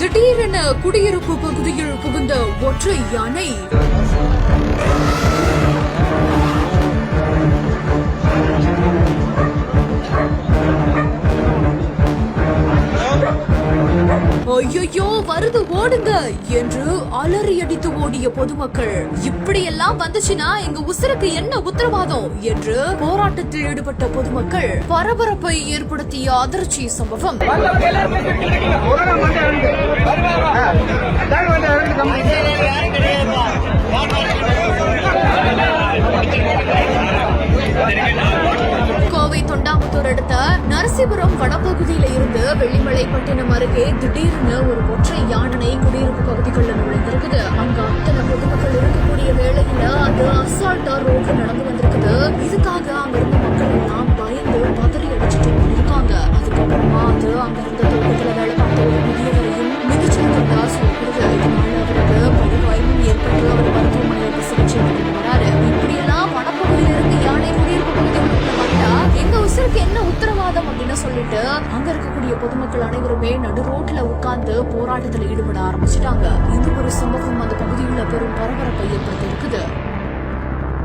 திடீரென குடியிருப்பு பகுதியில் புகுந்த ஒற்றை யானை. ஐயோ வருது ஓடுங்க என்று அலறி அடித்து ஓடிய பொதுமக்கள் இப்படியெல்லாம் வந்துச்சுன்னா எங்க உசுருக்கு என்ன உத்தரவாதம் என்று போராட்டத்தில் ஈடுபட்ட பொதுமக்கள் பரபரப்பை ஏற்படுத்திய அதிர்ச்சி சம்பவம். அடுத்த நரசிபுரம் வனப்பகுதியில இருந்து வெள்ளிமலைப்பட்டினம் அருகே திடீர்னு ஒரு ஒற்றை யானை குடியிருப்பு பகுதிகளில் நுழைந்திருக்குது. அங்க அத்தனை பொதுமக்கள் இருக்கக்கூடிய வேளையில அது அசால்ட்டா ரோட்ல நடந்து வந்திருக்குது. இதுக்காக அங்க இருந்த மக்கள் எல்லாம் பயந்து பதறி அடிச்சுட்டு இருக்காங்க. அதுக்கப்புறமா அது அங்க இருந்த தோட்டத்துல வேலை பார்த்த ஒரு முதியவர் சொல்லிட்டு அங்க இருக்கக்கூடிய பொதுமக்கள் அனைவருமே நடு ரோட்ல உட்கார்ந்து போராட்டத்துல ஈடுபட ஆரம்பிச்சிட்டாங்க. இந்த ஒரு சம்பவம் அந்த பகுதியில் பெரும் பரபரப்பை ஏற்படுத்தி இருக்குது